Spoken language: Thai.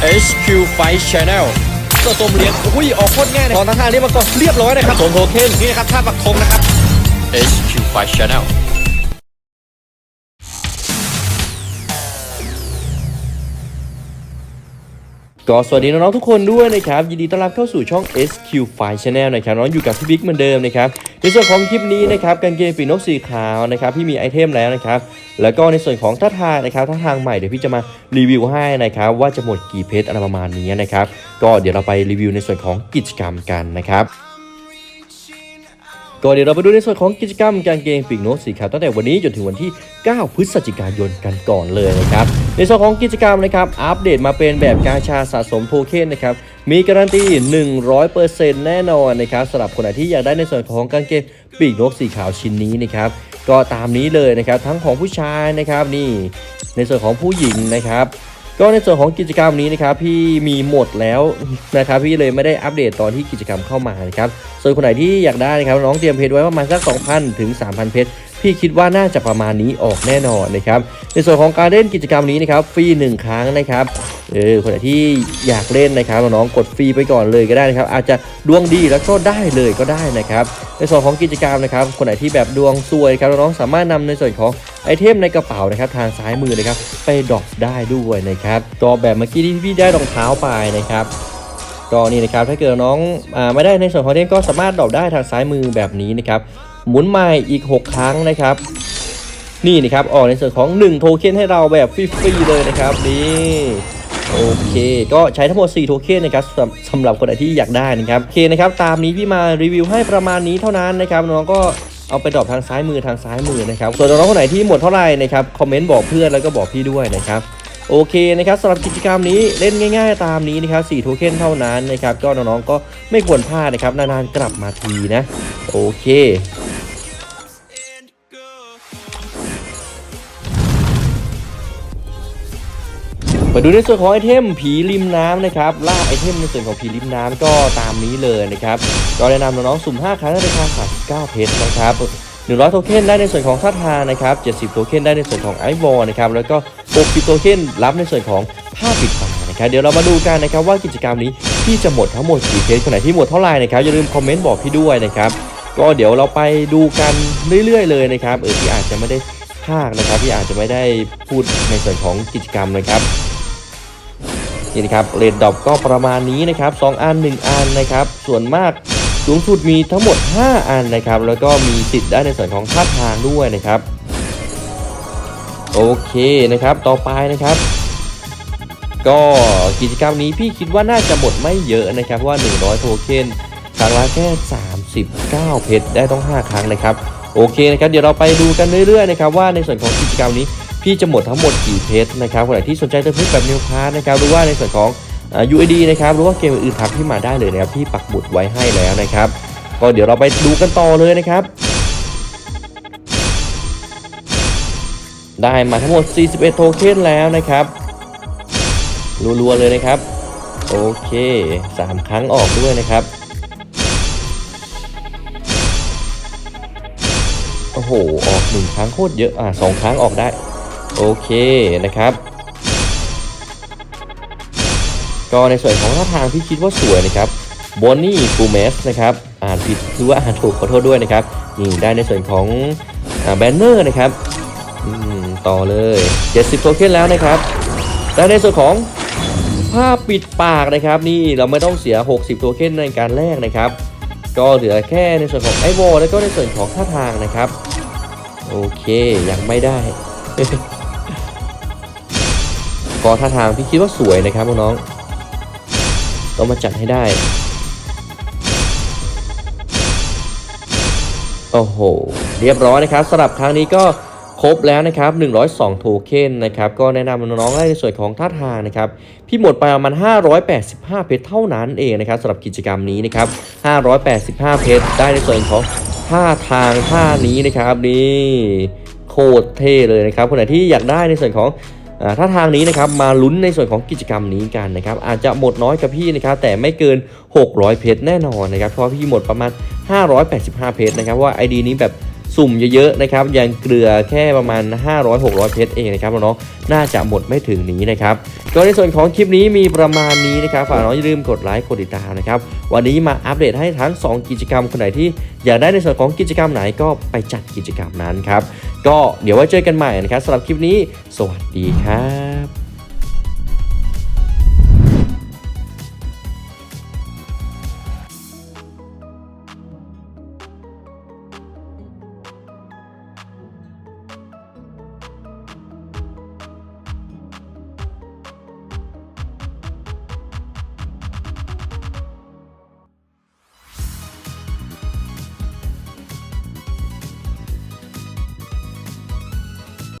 HQ Fight Channel ก็ต้มเลี้ยงอุ้ยออกโคตรง่ายเลยตอนทางนี้มาก่อนเรียบร้อยนะครับสมโทเค็นนี่นะครับท่าปักธงนะครับ HQ Fight Channel ก็สวัสดีน้องๆทุกคนด้วยนะครับยินดีต้อนรับเข้าสู่ช่อง SQ File Channel นะครับน้องอยู่กับพี่บิ๊กเหมือนเดิมนะครับในส่วนของคลิปนี้นะครับกางเกงปีนกสีขาวนะครับพี่มีไอเทมแล้วนะครับแล้วก็ในส่วนของท่าทางนะครับท่าทางใหม่เดี๋ยวพี่จะมารีวิวให้นะครับว่าจะหมดกี่เพชรอะไรประมาณนี้นะครับก็เดี๋ยวเราไปรีวิวในส่วนของกิจกรรมกันนะครับ ก็เดี๋ยวเราไปดูในส่วนของกิจกรรมกางเกงปีกนกสีขาวตั้งแต่วันนี้จนถึงวันที่ 9 พฤศจิกายนกันก่อนเลยนะครับ ในส่วนของกิจกรรมนะครับ อัปเดตมาเป็นแบบกาชาสะสมโทเค็นนะครับ มีการันตี 100%แน่นอนนะครับสำหรับคนไหนที่อยากได้ในส่วนของกางเกงปีกนกสีขาวชิ้นนี้นะครับ ก็ตามนี้เลยนะครับ ทั้งของผู้ชายนะครับนี่ ในส่วนของผู้หญิงนะครับ ก็ในส่วนของกิจกรรมนี้นะครับพี่มีหมดแล้วนะครับพี่เลยไม่ได้อัปเดตตอนที่กิจกรรมเข้ามานะครับส่วนคนไหนที่อยากได้นะครับน้องเตรียมเพชรไว้ประมาณสัก 2,000 ถึง 3,000 เพชรพี่คิดว่าน่าจะประมาณนี้ออกแน่นอนนะครับในส่วนของการเล่นกิจกรรมนี้นะครับฟรี1ครั้งนะครับเออคนไหนที่อยากเล่นนะครับน้องกดฟรีไปก่อนเลยก็ได้นะครับ อาจจะดวงดีแล้วก็ได้เลยก็ได้นะครับ ในส่วนของกิจกรรมนะครับ คนไหนที่แบบดวงซวยครับน้องสามารถนำในส่วนของ ไอเทมในกระเป๋านะครับทางซ้ายมือนะครับไปดรอปได้ด้วยนะครับก็แบบเมื่อกี้ที่พี่ได้รองเท้าไปนะครับก็นี่นะครับถ้าเกิดน้องอไม่ได้ในส่วนของเทมก็สามารถดรอปได้ทางซ้ายมือแบบนี้นะครับหมุนใหม่อีก 6 ครั้งนะครับ นี่นะครับออกในส่วนของ 1 โทเค็นให้เราแบบฟรีๆเลยนะครับนี่โอเค ก็ใช้ทั้งหมด 4 โทเค็นนะครับสำสำหรับคนไหนที่อยากได้นะครับโอเคนะครับตามนี้พี่มารีวิวให้ประมาณนี้เท่านั้นนะครับน้องก็ เอาไปดรอปทางซ้ายมือทางซ้ายมือนะครับ ส่วนน้องๆคนไหนที่หมดเท่าไหร่นะครับคอมเมนต์บอกเพื่อนแล้วก็บอกพี่ด้วยนะครับโอเคนะครับสำหรับกิจกรรมนี้เล่นง่าย ๆ ตามนี้นะครับ4โทเค็นเท่านั้นนะครับก็น้องๆก็ไม่ควรพลาดนะครับนานๆกลับมาทีนะ โอเค มาดูในส่วนของไอเทมผีริมน้ำนะครับล่าไอเทมในส่วนของผีริมน้ำก็ตามนี้เลยนะครับก็แนะนำน้องๆสุ่ม 5 ครั้งในราคา39เพชรนะครับ100 โทเค็นได้ในส่วนของท่าทางนะครับ70 โทเค็นได้ในส่วนของไอวอลนะครับแล้วก็ 60 โทเค็นรับในส่วนของผ้าปิดปานะครับเดี๋ยวเรามาดูกันนะครับว่ากิจกรรมนี้ที่จะหมดทั้งหมดกี่เพชรคนไหนที่หมดเท่าไหร่นะครับอย่าลืมคอมเมนต์บอกพี่ด้วยนะครับก็เดี๋ยวเราไปดูกันเรื่อยๆเลยนะครับเออพี่อาจจะไม่ได้ภาคนะครับพี่อาจจะไม่ได้พูดในส่วนของกิจกรรมนะครับ นี่นะครับเรดดอปก็ประมาณนี้นะครับ2อัน 1 อันนะครับ ส่วนมากสูงสุดมีทั้งหมด 5 อันนะครับ แล้วก็มีสิทธิ์ได้ในส่วนของท่าทางด้วยนะครับ โอเคนะครับต่อไปนะครับ ก็กิจกรรมนี้พี่คิดว่าน่าจะหมดไม่เยอะนะครับเพราะว่า 100 โทเค็นครั้งละแค่ 39 เพชรได้ต้อง 5 ครั้งนะครับโอเคนะครับเดี๋ยวเราไปดูกันเรื่อยๆนะครับว่าในส่วนของกิจกรรมนี้ พี่จะหมดทั้งหมดกี่เพชรนะครับคนไหนที่สนใจเติมเพชรแบบนิวพาร์นะครับหรือว่าในส่วนของอ่า UID นะครับหรือว่าเกมอื่นๆทักที่มาได้เลยนะครับที่ปักหมุดไว้ให้แล้วนะครับ ก็เดี๋ยวเราไปดูกันต่อเลยนะครับได้มาทั้งหมด 41 โทเค็นแล้วนะครับ รัวๆ เลยนะครับ โอเค 3 ครั้งออกด้วยนะครับ โอ้โห ออกหนึ่งครั้งโคตรเยอะ อ่าสองครั้งออกได้ โอเคนะครับก็ในส่วนของท่าทางที่คิดว่าสวยนะครับบอนนี่ฟูเมสนะครับอ่านผิดหรือว่าอ่านถูกขอโทษด้วยนะครับนี่ได้ในส่วนของแบนเนอร์นะครับต่อเลย 70 โทเค็นแล้วนะครับได้ในส่วนของผ้าปิดปากนะครับ นี่เราไม่ต้องเสีย 60 โทเค็นในการแรกนะครับ ก็เหลือแค่ในส่วนของไอวแล้วก็ในส่วนของท่าทางนะครับ โอเคยังไม่ได้ ก็ท่าทางพี่คิดว่าสวยนะครับน้องๆต้องมาจัดให้ได้ โอ้โห เรียบร้อยนะครับสำหรับครั้งนี้ก็ครบแล้วนะครับ102 โทเค็นนะครับ ก็แนะนำน้องๆได้ในส่วนของท่าทางนะครับ พี่หมดไปประมาณ 585 เพชรเท่านั้นเองนะครับสำหรับกิจกรรมนี้นะครับ 585 เพชรได้ในส่วนของท่าทางท่านี้นะครับนี่โคตรเท่เลยนะครับคนไหนที่อยากได้ในส่วนของ ถ้าทางนี้นะครับมาลุ้นในส่วนของกิจกรรมนี้กันนะครับอาจจะหมดน้อยกับพี่นะครับแต่ไม่เกิน 600 เพชรแน่นอนนะครับเพราะพี่หมดประมาณ 585 เพชรนะครับว่าะว่า ID นี้แบบ สุ่มเยอะๆนะครับยังเกลือแค่ประมาณ 500-600 เพชรเองนะครับน้องๆน่าจะหมดไม่ถึงนี้นะครับก็ในส่วนของคลิปนี้มีประมาณนี้นะครับฝากน้องอย่าลืมกดไลค์กดติดตามนะครับวันนี้มาอัปเดตให้ทั้ง 2 กิจกรรมคนไหนที่อยากได้ในส่วนของกิจกรรมไหนก็ไปจัดกิจกรรมนั้นครับก็เดี๋ยวไว้เจอกันใหม่นะครับสำหรับคลิปนี้ สวัสดีครับ